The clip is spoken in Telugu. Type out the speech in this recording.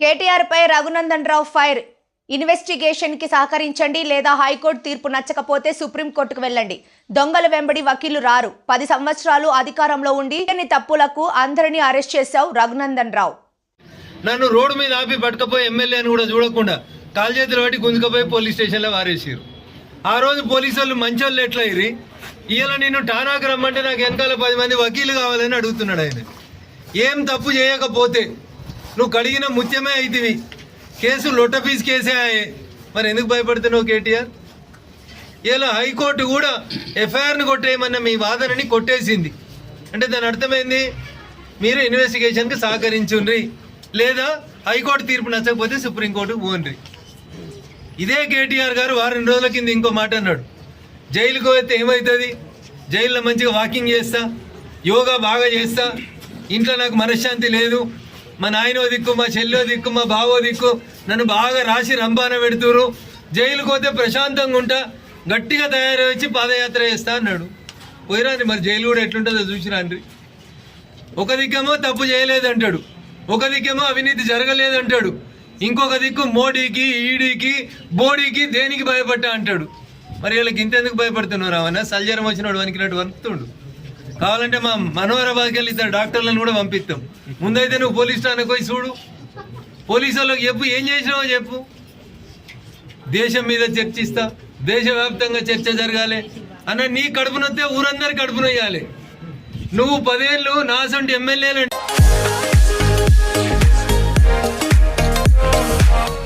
కేటీఆర్ పై రఘునందన్ రావు ఫైర్. ఇన్వెస్టిగేషన్కి సహకరించండి లేదా హైకోర్టు తీర్పు నచ్చకపోతే సుప్రీంకోర్టుకు వెళ్ళండి. దొంగల వెంబడి వకీలు రారు. పది సంవత్సరాలు అధికారంలో ఉండి కొన్ని తప్పులకు అందరినీ అరెస్ట్ చేశావు రఘునందన్ రావు. నన్ను రోడ్డు మీద ఆపి పట్టుకపోయి ఎమ్మెల్యేని కూడా చూడకుండా కాలు చేతులు పట్టి గుంజుకపోయి పోలీస్ స్టేషన్లో వారేసారు ఆ రోజు పోలీసు వాళ్ళు మంచోళ్ళు ఎట్లా ఇరి ఇవాళ నేను టానాకు రమ్మంటే నాకు వెనకాల పది మంది వకీలు కావాలని అడుగుతున్నాడు ఆయన. ఏం తప్పు చేయకపోతే నువ్వు కడిగిన ముత్యమే అయితివి. కేసు లొట్టపీస్ కేసే ఆయే. మరి ఎందుకు భయపడుతున్నావు కేటీఆర్? ఇలా హైకోర్టు కూడా ఎఫ్ఐఆర్ని కొట్టేయమన్న మీ వాదనని కొట్టేసింది. అంటే దాని అర్థమైంది? మీరు ఇన్వెస్టిగేషన్కి సహకరించుండ్రి. లేదా హైకోర్టు తీర్పు నచ్చకపోతే సుప్రీంకోర్టుకు పోండ్రి. ఇదే కేటీఆర్ గారు వారం రోజుల కింద ఇంకో మాట అన్నాడు. జైలుకు పోతే ఏమవుతుంది జైల్లో మంచిగా వాకింగ్ చేస్తా యోగా బాగా చేస్తా ఇంట్లో నాకు మనశ్శాంతి లేదు మా నాయనో దిక్కు మా చెల్లో దిక్కు మా బావో దిక్కు నన్ను బాగా రాసి రంపాన పెడుతురు జైలుకు పోతే ప్రశాంతంగా ఉంటా. గట్టిగా తయారు వచ్చి పాదయాత్ర చేస్తా అన్నాడు. పోయిరాని మరి జైలు కూడా ఎట్లుంటుందో చూసిరాండ్రి. ఒక దిక్కేమో తప్పు చేయలేదంటాడు. ఒక దిక్కేమో అవినీతి జరగలేదంటాడు. ఇంకొక దిక్కు మోడీకి ఈడీకి బోడీకి దేనికి భయపడ్డా అంటాడు. మరి వీళ్ళకి ఇంతెందుకు భయపడుతున్నారు రావన్న సల్జరం వచ్చినాడు వనికినట్టు వణుకుతుండు. కావాలంటే మా మనోహరాబాద్కి వెళ్ళి ఇద్దరు డాక్టర్లను కూడా పంపిస్తాం. ముందైతే నువ్వు పోలీస్ స్టేషన్కి పోయి చూడు. పోలీసు వాళ్ళకి చెప్పు ఏం చేసినావో చెప్పు. దేశం మీద చర్చిస్తా దేశవ్యాప్తంగా చర్చ జరగాలి. అన్న నీ కడుపునొస్తే ఊరందరి కడుపునొయ్యాలి నువ్వు పదేళ్ళు నాసంటి ఎమ్మెల్యేలు